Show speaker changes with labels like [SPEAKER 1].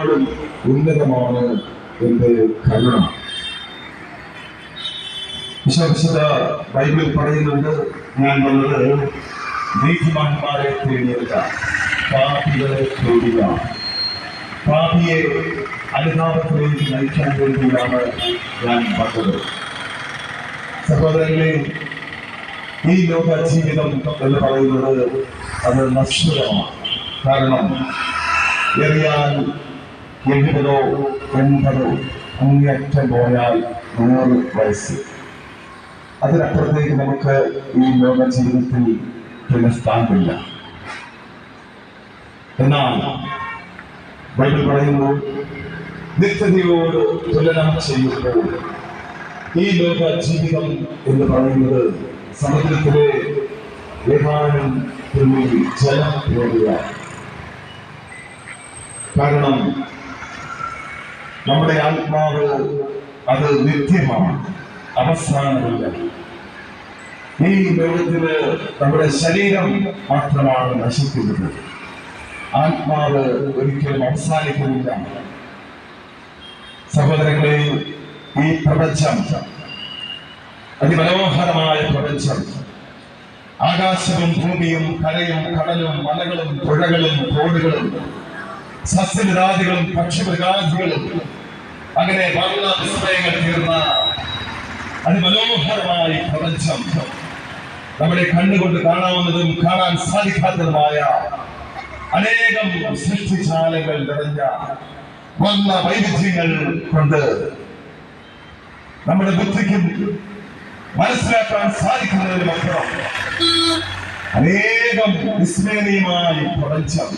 [SPEAKER 1] ും ഉന്നതമാണ് എന്റെ കരുണ വിശ്വവിശുദ്ധ ബൈബിളിൽ പറയുന്നുണ്ട് ഞാൻ വന്നത് നീതിമാന്മാരെ തേടിയല്ല പാപികളെ തേടിയ പാപിയെ അനുതാപത്തിലേക്ക് നയിക്കാൻ വേണ്ടിയാണ് ഞാൻ വന്നത്. സഹോദരങ്ങളെ ഈ ലോക ജീവിതം എന്ന് പറയുന്നത് അത് നശ്വരമാണ്. കാരണം എറിയാൻ എഴുപതോ എൺപതോ അങ്ങേറ്റം പോയാൽ നൂറ് വയസ്സ്. അതിനപ്പുറത്തേക്ക് നമുക്ക് ഈ ലോക ജീവിതത്തിൽ പിന്നെ സ്ഥാനമില്ല എന്നാൽ ബൈബിൾ പറയുന്നു നിത്യതയോട് തുലനം ചെയ്യുമ്പോൾ ഈ ലോക ജീവിതം എന്ന് പറയുന്നത് സമുദ്രത്തിലെ ഏതാനും ജലം പോവുകയാണ് കാരണം നമ്മുടെ ആത്മാവ് അത് നിത്യമാണ്. അവസാനമില്ല. ഈ ലോകത്തിൽ നമ്മുടെ ശരീരം മാത്രമാണ് നശിക്കുന്നത്. ആത്മാവ് ഒരിക്കലും അവസാനിക്കുന്നില്ല. സഹോദരങ്ങളെ ഈ പ്രപഞ്ചം അതിമനോഹരമായ പ്രപഞ്ചം. ആകാശവും ഭൂമിയും കരയും കടലും മലകളും പുഴകളും തോടുകളും സസ്യനിരാദികളും പക്ഷിമൃഗാദികളും അങ്ങനെ വർണ വിസ്മയങ്ങൾ തീർന്ന അതിമനോഹരമായ പ്രപഞ്ചം നമ്മുടെ കണ്ണുകൊണ്ട് കാണാവുന്നതും കാണാൻ സാധിക്കാത്തതുമായ അനേകം സൃഷ്ടിശാലകൾ നിറഞ്ഞ വന്ന വൈവിധ്യങ്ങൾ കൊണ്ട് നമ്മുടെ ബുദ്ധിക്കും മനസ്സിലാക്കാൻ സാധിക്കുന്നതിന് മാത്രം അനേകം വിസ്മരണീയമായ ഈ പ്രപഞ്ചം